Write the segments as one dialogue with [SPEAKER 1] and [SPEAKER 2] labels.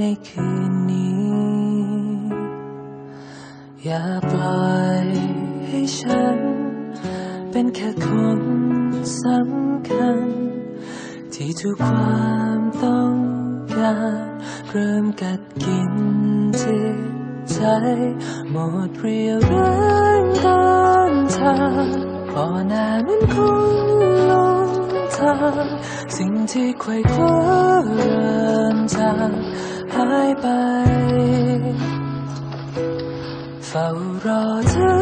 [SPEAKER 1] ในคืนนี้ อย่าปล่อยให้ฉัน เป็นแค่คนสำคัญ ที่ทุกความต้องการเริ่มกัดกินจิตใจหมดเรียวแรงเดินทางพอหน้านั้นคงลงทางสิ่งที่ไขว่คว้าเริ่มจางายไป เฝ้ารอเธอ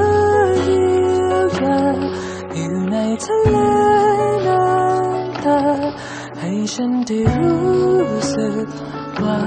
[SPEAKER 1] เยียวยาอยู่ในทะเลน้ำตาให้ฉันได้รู้สึกว่า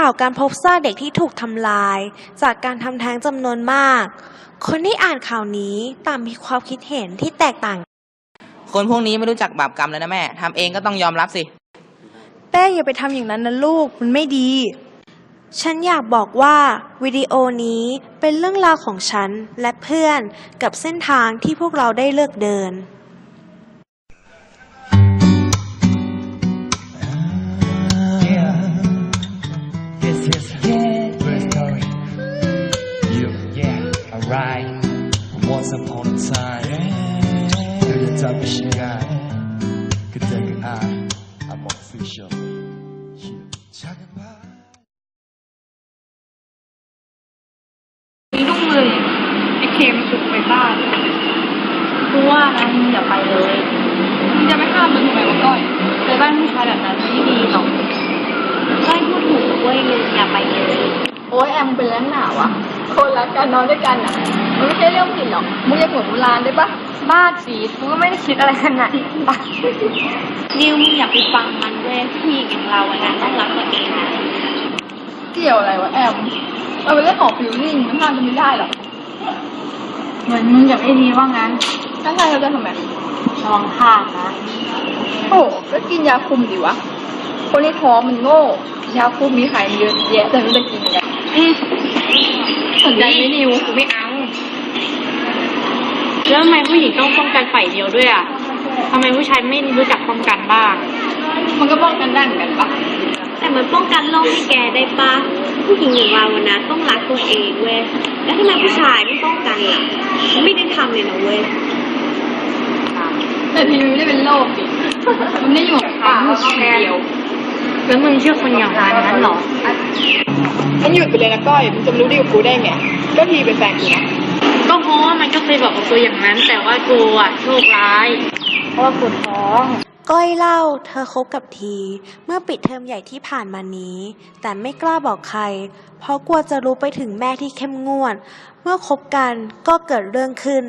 [SPEAKER 2] ข่าวการพบซากเด็กที่ถูกทำลาย จากการทำแท้งจำนวนมาก คนที่อ่านข่าวนี้ต่างมีความคิดเห็นที่แตกต่าง
[SPEAKER 3] คนพวกนี้ไม่รู้จักบาปกรรมเลยนะแม่ทำเองก็ต้องยอมรับสิ
[SPEAKER 4] แป้อย่าไปทำอย่างนั้นนะลูกมันไม่ดี
[SPEAKER 2] ฉันอยากบอกว่าวิดีโอนี้เป็นเรื่องราวของฉันและเพื่อนกับเส้นทางที่พวกเราได้เลือกเดิน
[SPEAKER 5] เคมฉุกไปบ้านกูว่านะมึงอย่าไปเลยมึงจะไม่ห้ามมันทำไมวะก้อยไปบ้านผู้ชายแบบนั้นไม่ดีหรอกก้อยพูดถูกเว้ยมึงอย่าไปเลย
[SPEAKER 6] โอ้ยแอมเป็นแรงหนาวะคนรักกันนอนด้วยกันอะมันไม่ใช่เรื่องผิดหรอกมึงอย่าหัวโบราณได้ปะ
[SPEAKER 5] บ้าจีกูก็ไม่ได้คิดอะไรขนาดนั้นปะนิวมึงอย่าไปฟังมันเว้ยผู้หญิงอย่างเราอะนะต้องรักตัวเองนะ
[SPEAKER 6] เกี่ยวอะไรวะแอมมันเป็นเรื่องของฟิลลิ่งมันห้ามกันไม่ได้หรอก
[SPEAKER 5] เหมือนมึงอยากได้ดีว่างั้น
[SPEAKER 6] ถ้าใช่เราจะทำไม
[SPEAKER 5] ระวังข้างนะ
[SPEAKER 6] โอ้ก็กินยาคุมดิวะ คนที่ท้องมันโง่ ยาคุมมีขายเยอะแยะแต่ไม่จะกินกัน
[SPEAKER 5] อืม
[SPEAKER 6] สนใจไหมนิว
[SPEAKER 5] กูไม่เอา แล้วทำไมผู้หญิงต้องป้องกันฝ่ายเดียวด้วยอะทำไมผู้ชายไม่รู้จักป้องกันบ้าง
[SPEAKER 6] มันก็ป้องกันได้เหมือนกันปะ
[SPEAKER 7] แต่มันป้องกันโรคให้แกได้ปะผู้หญิงอย่างเราอะนะต้องรักตัวเองเว้ย แล้วทำไมผู้ชายไม่ป้องกันล่ะไม่ได้ทำเลยนะเว้ย
[SPEAKER 6] แต่ทีวีไม่ได้เป็นโรคดิมันไม่ได้อยู่กับใครมันอยู่คนเดียว
[SPEAKER 5] แล้วมึงเชื่อคนอย่างนั้นนั้นเหรอ
[SPEAKER 6] มันหยุดไปเลยนะก้อยมันจะรู้ดีกับกูได้ไงก็ทีเป็นแฟนกูนะ
[SPEAKER 5] ก็เพราะว่ามันก็เคยบอกกับตัวอย่างนั้น แต่ว่ากูอะโชคร้ายเพราะว่ากูท้อง
[SPEAKER 2] ก้อยเล่าเธอคบกับที เมื่อปิดเทอมใหญ่ที่ผ่านมานี้ แต่ไม่กล้าบอกใคร เพราะกลัวจะรู้ไปถึงแม่ที่เข้มงวด เมื่อคบกันก็เกิดเรื่องขึ้น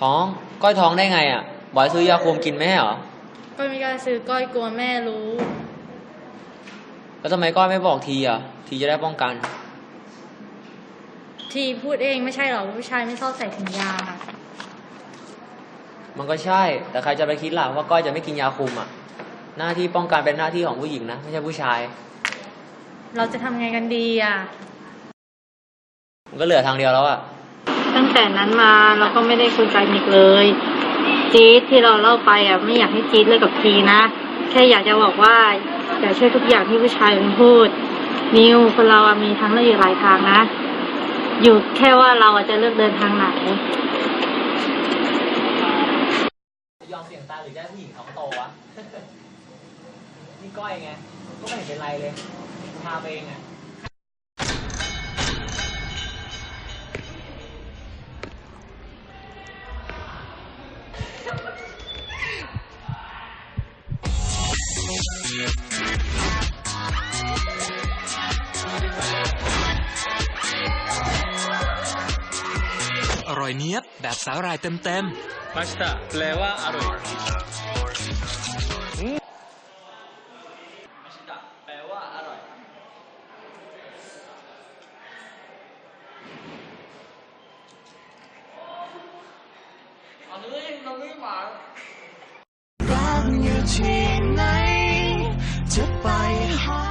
[SPEAKER 8] ท้องก้อยท้องได้ไงอะบอยซื้อยาคุมกินไม่ใช่เหรอ
[SPEAKER 5] ก็ไม่กล้าซื้อก้อยกลัวแม่รู้
[SPEAKER 8] แล้วทำไมก้อยไม่บอกทีอะ ทีจะได้ป้องกัน
[SPEAKER 5] ที่พูดเองไม่ใช่หรอผู้ชายไม่ชอบใส่ถุงยา
[SPEAKER 8] มันก็ใช่ แต่ใครจะไปคิดล่ะว่าก้อยจะไม่กินยาคุมอะ หน้าที่ป้องกันเป็นหน้าที่ของผู้หญิงนะ ไม่ใช่ผู้ชาย
[SPEAKER 5] เราจะทำไงกันดีอะ
[SPEAKER 8] มันก็เหลือทางเดียวแล้วอะ
[SPEAKER 5] กตั้งแต่นั้นมาเราก็ไม่ได้คุยกันอีกเลย จี๊ดที่เราเล่าไปอะไม่อยากให้จี๊ดเลิกกับทีนะ แค่อยากจะบอกว่าอย่าเชื่อทุกอย่างที่ผู้ชายมันพูด นิวคนเราอะมีทางเลือกอยู่หลายทางนะ อยู่แค่ว่าเราอะจะเลือกเดินทางไหน
[SPEAKER 8] อมเสี่ยงตายหรือจะให้ผู้หญิงเขาโตวะนี่ก้อยไง ก็ไม่เห็นเป็นไรเลยพาไปเองไง
[SPEAKER 9] อร่อยเนี้ยบแบบสาหร่ายเต็ม
[SPEAKER 10] พาสต้าแปลว่าอร่อย
[SPEAKER 8] แปลว่าอร่อย
[SPEAKER 1] รักอยู่ที่ไหนจะไปหา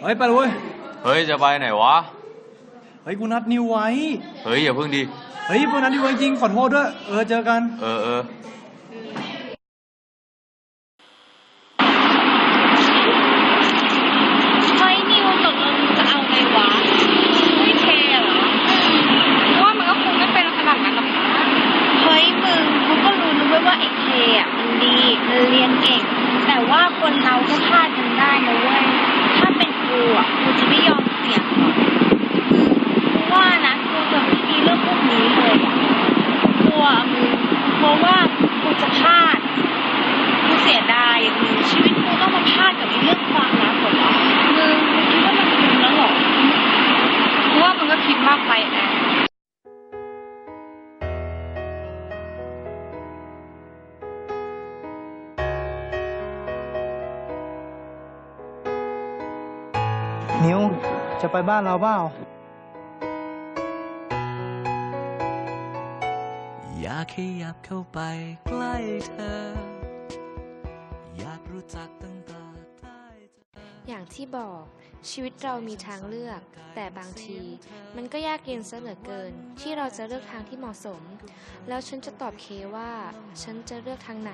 [SPEAKER 11] เฮ้ยไปเลยเว้ย
[SPEAKER 12] เฮ้ย จะไปไหนวะ
[SPEAKER 11] เฮ้ยกูนัดนิวไว้
[SPEAKER 12] เฮ้ยอย่าเพิ่งดิ
[SPEAKER 11] เฮ้ยกูนัดนิวไว้จริงขอโทษด้วย เออเจอกัน
[SPEAKER 12] เออเออ
[SPEAKER 5] เฮ้ยนิวตกลงจะเอาไงวะไม่เทเหรอว่ามันก็คงไม่เป็นขนาดนั้นหรอกนะ
[SPEAKER 4] เฮ้ยมึงกูก็รู้นะเว้ยว่าไอ้เคอะมันดีมันเรียนเก่ง แต่ว่าคนเราก็พลาดกันได้นะเว้ยถ้าเป็นกูอะกูจะไม่ยอมเสี่ยงหรอกกูว่านะกูจะไม่มีเรื่องพวก นี้เลยอะกลัวมึงเพราะว่ากูจะพลาดกูเสียดายอย่างมึงชีวิตกูต้องมาพลาดกับเรื่องความรักหมดเรอมึงมึงคิดว่ามันคุ้มแล้วเหรอ
[SPEAKER 5] กูว่ามันก็คิดมากไปแอน
[SPEAKER 11] นิวจะไปบ้านเราเปล่า
[SPEAKER 1] ขยับเข้าไปใกล้เธอ อยากรู้จักตั้งแต่ใกล้เธอ
[SPEAKER 13] อย่างที่บอกชีวิตเรามีทางเลือก แต่บางที มันก็ยากเย็นซะเหลือเกิน ที่เราจะเลือกทางที่เหมาะสม แล้วฉันจะตอบเคว่า ฉันจะเลือกทางไหน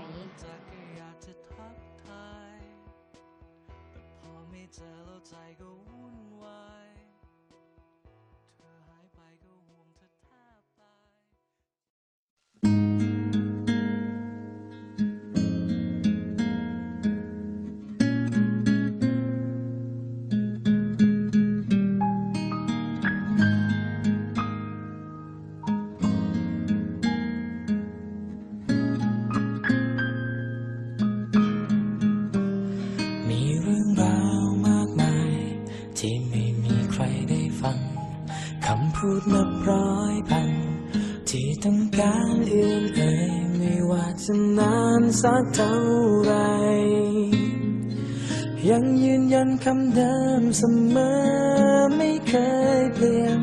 [SPEAKER 1] จะทักทายแต่พอไม่เจอแล้วใจก็ พูดนับร้อยพัน ที่ต้องการเอื้อนเอ่ยไม่ว่าจะนานสักเท่าไร ยังยืนยันคำเดิมเสมอไม่เคยเปลี่ยน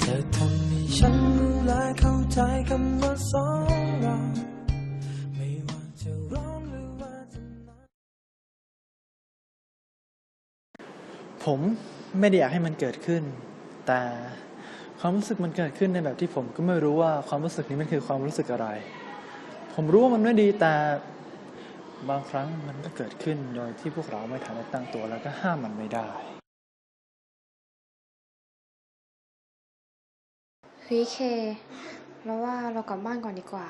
[SPEAKER 1] เธอทำให้ฉันรู้และเข้าใจคำว่าสองเราไม่ว่าจะร้อนหรือว่าจะหนาว
[SPEAKER 11] ผมไม่ได้อยากให้มันเกิดขึ้น แต่ ความรู้สึกมันเกิดขึ้นในแบบที่ผมก็ไม่รู้ว่าความรู้สึกนี้มันคือความรู้สึกอะไร ผมรู้ว่ามันไม่ดีแต่บางครั้งมันก็เกิดขึ้นโดยที่พวกเราไม่ทันได้ตั้งตัวแล้วก็ห้ามมันไม่ได้
[SPEAKER 13] เฮ้ยเคเราว่าเรากลับบ้านก่อนดีกว่า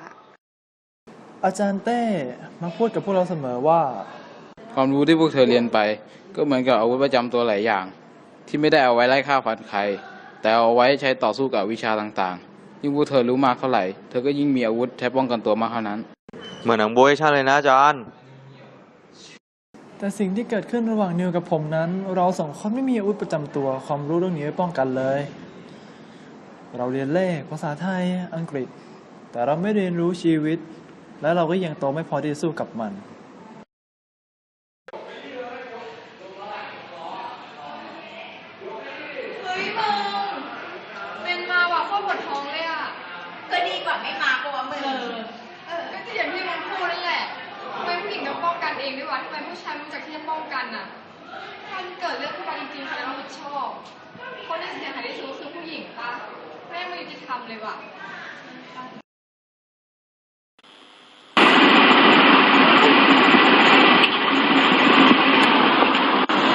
[SPEAKER 11] อาจารย์เต้มาพูดกับพวกเราเสมอว่า
[SPEAKER 14] ความรู้ที่พวกเธอเรียนไป ก็เหมือนกับอาวุธประจำตัวหลายอย่าง ที่ไม่ได้เอาไว้ไล่ฆ่าฟันใคร แต่เอาไว้ใช้ต่อสู้กับวิชาต่างๆ ยิ่งพวกเธอรู้มากเท่าไหร่ เธอก็ยิ่งมีอาวุธใช้ป้องกันตัวมากเท่านั้น
[SPEAKER 12] เหมือนหนังโบยชั่นเลยนะอาจารย์
[SPEAKER 11] แต่สิ่งที่เกิดขึ้นระหว่างนิวกับผมนั้น เราสองคนไม่มีอาวุธประจำตัว ความรู้เรื่องนี้ไว้ป้องกันเลย เราเรียนเลขภาษาไทย อังกฤษ แต่เราไม่เรียนรู้ชีวิต และเราก็ยังโตไม่พอที่จะสู้กับมัน
[SPEAKER 6] เฮ้ยมึงเป็นมาว่ะโคตรปวดท้องเลยอะก็ดีกว่าไม่มาปะวะมึงเออก็อย่างที่มึงพูดนั่นแหละทำไมผู้หญิงต้องป้องกันเองด้วยวะทำไมผู้ชายไม่รู้จักที่จะป้องกันอะถ้ามันเกิดเรื่องขึ้นมาจริงๆใครจะรับผิดชอบ
[SPEAKER 15] ทำเลยว่ะ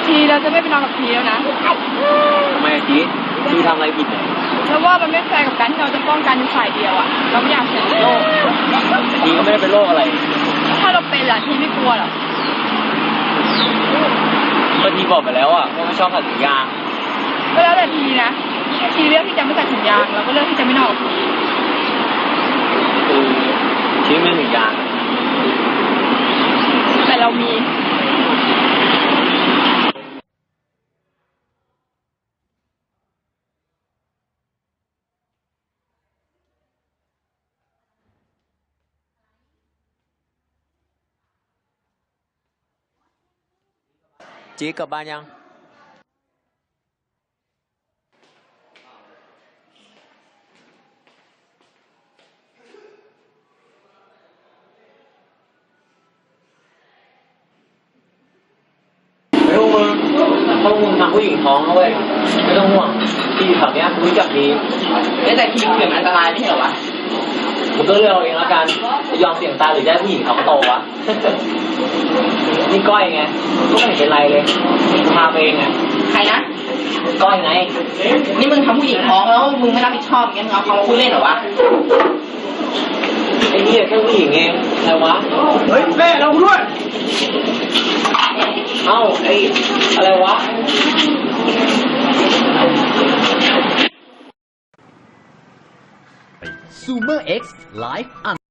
[SPEAKER 6] ทีเราจะไม่ไปนอนกับทีแล้วนะ
[SPEAKER 8] ทำไมทีทีทำอะไรผิดเนี่ย
[SPEAKER 6] แล้วว่ามันไม่แฟร์กับการที่เราจะป้องกันอยู่ฝ่ายเดียวอะเราไม่อยากเสี่ยงกับโลก
[SPEAKER 8] ทีก็ไม่ได้เป็นโรคอะไร
[SPEAKER 6] ถ้าเราเป็นล่ะทีไม่กลัวหรอ
[SPEAKER 8] ก็ทีบอกไปแล้วอะว่าไม่ชอบขัดถุงยาง
[SPEAKER 6] ก็แล้วแต่ทีนะ ถ้าทีเลือกที่จะไม่ใส่ถุงยางเราก็เลือกที่จะไม่นอนกับที
[SPEAKER 8] คือทีไม่ถุงยาง
[SPEAKER 6] แต่เรามี
[SPEAKER 8] จีกลับบ้านยัง ไม่พวกมึง พวกมึงทำผู้หญิงท้องนะเว้ยไม่ต้องห่วงที่แถวเนี้ยรู้จักดีแต่ที่เสี่ยงอันตรายไม่ใช่เหรอวะมึงก็เลือกเอาเองแล้วกันจะยอมเสี่ยงตายหรือจะให้ผู้หญิงท้องโตวะนี่ก้อยไงก็ไม่เห็นเป็นไรเลยพาไปเองไง
[SPEAKER 3] ใครนะ
[SPEAKER 8] ก้อยไง
[SPEAKER 3] นี่มึงทำผู้หญิงท้องแล้วมึงไม่รับผิดชอบอย่างเงี้ยมึงเอาเขามาพูดเล่นเหรอวะ
[SPEAKER 8] ไอ้นี่แค่ผู้หญิงเองอะไรวะเฮ้ยแม่เราด้วย เอ้าไอ้อะไรวะ
[SPEAKER 16] ซูเมอร์เอ็กซ์ไลฟ์อัน